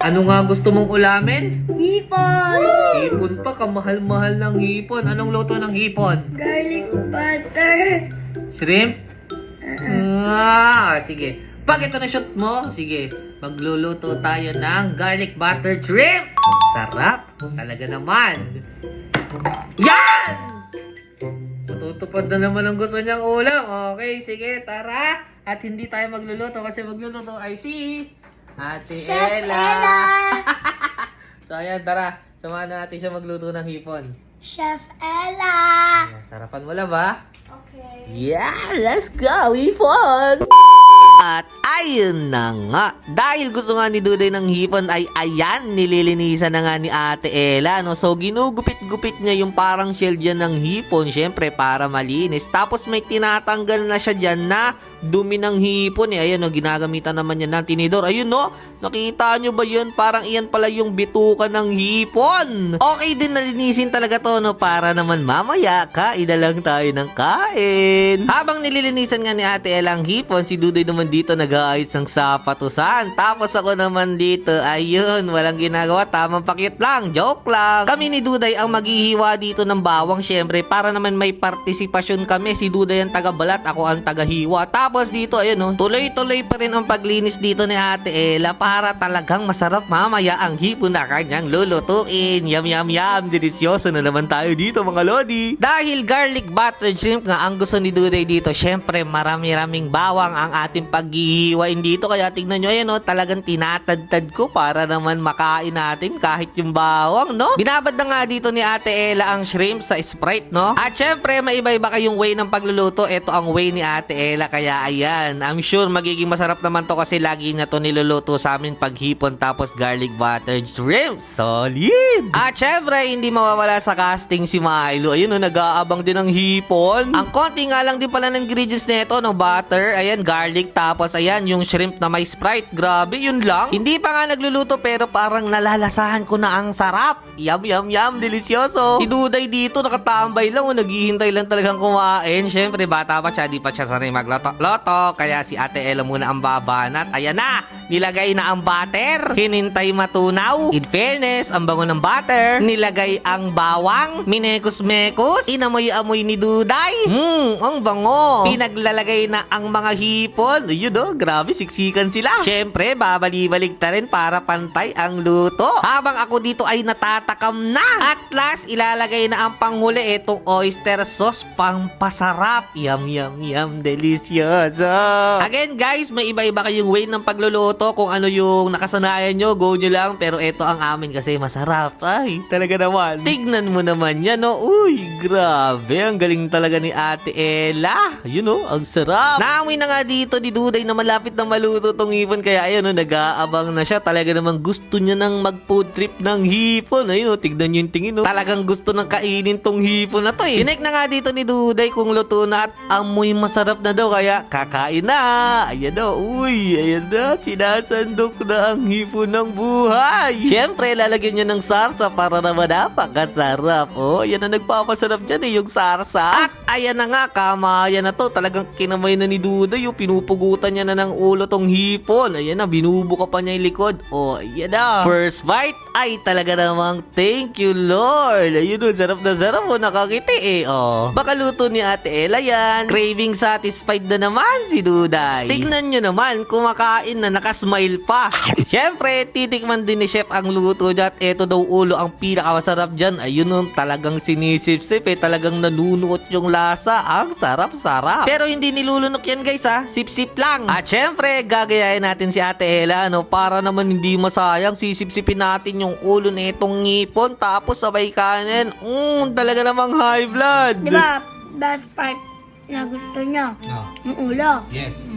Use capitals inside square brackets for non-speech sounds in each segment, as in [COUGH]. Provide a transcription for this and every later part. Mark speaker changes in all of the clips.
Speaker 1: Ano nga gusto mong ulamin?
Speaker 2: Hipon!
Speaker 1: Hipon pa, kamahal-mahal ng hipon. Anong luto ng hipon?
Speaker 2: Garlic butter!
Speaker 1: Shrimp? Ah, sige. Pag ito na shot mo, sige. Magluluto tayo ng garlic butter shrimp. Sarap. Talaga naman. Yan! Tutupad na naman ang gusto niyang ulam. Okay, sige, tara. At hindi tayo magluluto kasi magluluto ay si Ate
Speaker 2: Chef
Speaker 1: Ella.
Speaker 2: Ella! [LAUGHS]
Speaker 1: so ayan, tara. Samahan na natin siya magluto ng hipon.
Speaker 2: Chef Ella!
Speaker 1: Ayan, Sarapan mo lang ba?
Speaker 2: Okay.
Speaker 1: Yeah, let's go, hipon! At ayun na nga, dahil gusto nga ni Duday ng hipon ay ayan, nililinisan na nga ni Ate Ella, no? So, ginugupit-gupit niya yung parang shell dyan ng hipon, syempre, para malinis. Tapos may tinatanggal na siya dyan na dumi ng hipon, eh. Ayan, no, ginagamitan naman niya ng tinidor. Ayun, no? Nakita nyo ba yun? Parang iyan pala yung bituka ng hipon. Okay din nalinisin talaga to, no? Para naman mamaya, kain na lang tayo ng kain. Habang nililinisan nga ni Ate Ella ang hipon, si Dudoy naman dito nag-aayos ng sapatusan. Tapos ako naman dito, ayun, walang ginagawa, tamang pakit lang, joke lang. Kami ni Duday ang maghihiwa dito ng bawang, syempre, para naman may partisipasyon kami. Si Duday ang taga-balat, ako ang taga-hiwa. Tapos dito, ayun, oh, tuloy-tuloy pa rin ang paglinis dito ni Ate Ella para talagang masarap mamaya ang hipon na kanyang lulutuin. Yum, yum, yum. Delisyoso na naman tayo dito, mga lodi. Dahil garlic buttered shrimp nga ang gusto ni Duday dito, syempre, marami-raming bawang ang ating paghihiwain dito. Kaya tingnan nyo, ayan, oh, talagang tinatadtad ko para naman makain natin kahit yung bawang, no? Binabad na nga dito ni Ate Ella ang shrimp sa Sprite, no? At syempre, may iba-iba kayong way ng pagluluto. Ito ang way ni Ate Ella. Kaya ayan, I'm sure magiging masarap naman to kasi lagi na to niluluto sa amin paghipon tapos garlic buttered shrimp. Solid! At syempre, hindi mawawala sa casting si Milo. Ayun, no, nag-aabang din ng hipon. Ang konti nga lang din pala ng ingredients nito, no? Butter, ayan, garlic, tapos ayan, yung shrimp na may Sprite. Grabe, yun lang. Hindi pa nga nagluluto pero parang nalalasahan ko na ang sarap. Yum, yum, yum, delisyoso. Si Duday dito nakatambay lang o naghihintay lang talagang kumain. Syempre, bata pa siya, di pa siya sanay magloto-loto. Kaya si Ate Ella muna ang babanat. Ayan na, nilagay na ang butter. Hinintay matunaw. In fairness, ang bango ng butter. Nilagay ang bawang. Minekos-mekos. Inamoy-amoy ni Duday. Hmm, ang bango. Pinaglalagay na ang mga hipon. Ayun oh, grabe, siksikan sila. Syempre, babali-balik ta rin para pantay ang luto. Habang ako dito ay natatakam na. At last, ilalagay na ang panghuli itong oyster sauce pampasarap. Yum, yum, yum. Delicioso. Again, guys, may iba-iba kayong way ng pagluluto. Kung ano yung nakasanayan nyo, go nyo lang. Pero ito ang amin kasi masarap. Ay, talaga naman. Tignan mo naman yan, no? Uy, grabe. Ang galing talaga ni Ate Ella. Yun, no? Ang sarap. Naamoy na nga dito ni Duday na malapit na maluto tong hipon. Kaya ayun, no? Nag-aabang na siya. Talaga namang gusto niya nang mag-food trip ng hipon. Ayun, no? Tignan niyo yung tingin, no? Talagang gusto nang kainin tong hipon na to, eh. Sinek na nga dito ni Duday kung luto na at amoy masarap na daw. Kaya kakain na. Ayan, no? Uy, ayan na. Sinasandok na ang hipon ng buhay. Siyempre, lalagyan niya ng sarsa para naman napakasarap. Oh, yan na nagpapasarap dyan eh, yung sarsa. At ayan na nga, kamayan na to. Talagang kinamay na ni Duday. Yung pinupugutan niya na ng ulo tong hipon. Ayan na, binubuka pa niya yung likod. Oh, ayan na. First bite ay talaga namang thank you Lord. Ayun oh, sarap na sarap mo, nakakiti eh. Oh, baka luto ni Ate Ella yan. Craving satisfied na naman si Duday. Tignan nyo naman, kumakain na nakasmile pa. Siyempre, titikman din ni Chef ang luto dyan. At eto daw ulo ang pinakamasarap dyan. Ayun oh, talagang sinisip-sip eh. Talagang nanunuot yung lasa. Ang sarap-sarap. Pero hindi nilulunok yan guys ha. Sip-sip lang. At syempre, gagayahin natin si Ate Ella ano, para naman hindi masayang sisip-sipin natin yung ulo na itong ngipon tapos sabay kanin. Mm, talaga namang high blood.
Speaker 2: Di ba, best part na gusto niya?
Speaker 1: Oh,
Speaker 2: Yung ulo.
Speaker 1: yes.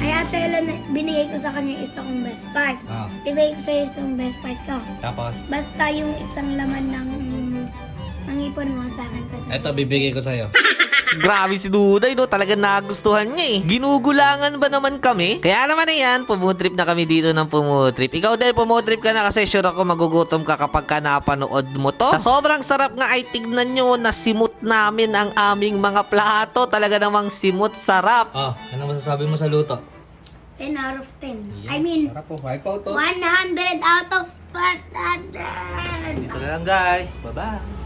Speaker 2: Kaya Ella, na- binigay ko sa kanya yung isa kong best part.
Speaker 1: Oh,
Speaker 2: Ibigay ko sa iyo isang best part ko.
Speaker 1: tapos,
Speaker 2: Basta yung isang laman ng ng ipon mo sa akin pa sa
Speaker 1: eto bibigay ko sa'yo. [LAUGHS] Grabe si Duday, no? Talaga nagustuhan niya eh. Ginugulangan ba naman kami? Kaya naman na yan, pumutrip na kami dito ng pumutrip. Ikaw din, pumutrip ka na kasi sure ako magugutom ka kapag ka napanood mo to. Sa sobrang sarap nga ay tignan nyo na simut namin ang aming mga plato. Talaga namang simut sarap.
Speaker 3: Oh, ano masasabi mo sa luto?
Speaker 2: 10 out of 10.
Speaker 1: Yeah,
Speaker 2: I mean,
Speaker 3: Sarap po. Five out of
Speaker 2: 100 out of 100.
Speaker 1: Dito na lang guys. Bye-bye.